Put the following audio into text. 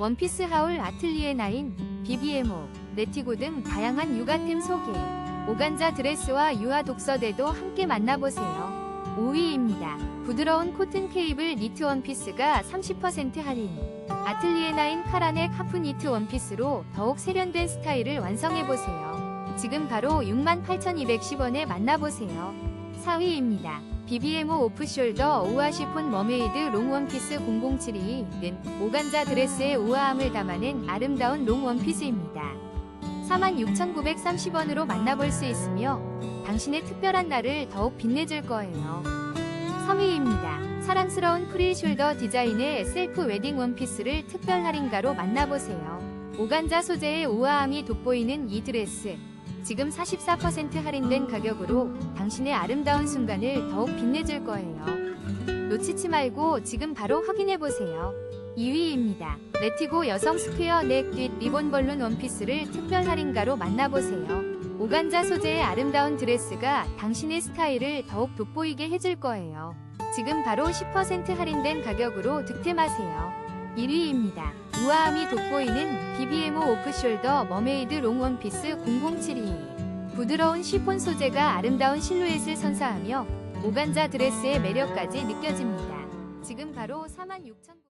원피스 하울 아틀리에 9, BBMO, 레티고 등 다양한 육아템 소개. 오간자 드레스와 유아 독서대도 함께 만나보세요. 5위입니다. 부드러운 코튼 케이블 니트 원피스가 30% 할인. 아틀리에 9 카라넥 하프 니트 원피스로 더욱 세련된 스타일을 완성해보세요. 지금 바로 68,210원에 만나보세요. 4위입니다. BBMO 오프숄더 우아 시폰 머메이드 롱 원피스 0072는 오간자 드레스의 우아함을 담아낸 아름다운 롱 원피스입니다. 46,930원으로 만나볼 수 있으며 당신의 특별한 날을 더욱 빛내줄 거예요. 3위입니다. 사랑스러운 프릴 숄더 디자인의 셀프 웨딩 원피스를 특별 할인가로 만나보세요. 오간자 소재의 우아함이 돋보이는 이 드레스. 지금 44% 할인된 가격으로 당신의 아름다운 순간을 더욱 빛내줄 거예요. 놓치지 말고 지금 바로 확인해보세요. 2위입니다. 레티고 여성 스퀘어 넥 뒷 리본 벌룬 원피스를 특별 할인가로 만나보세요. 오간자 소재의 아름다운 드레스가 당신의 스타일을 더욱 돋보이게 해줄 거예요. 지금 바로 10% 할인된 가격으로 득템하세요. 1위입니다. 우아함이 돋보이는 BBMO 오프숄더 머메이드 롱 원피스 0072. 부드러운 시폰 소재가 아름다운 실루엣을 선사하며 오간자 드레스의 매력까지 느껴집니다. 지금 바로 46,000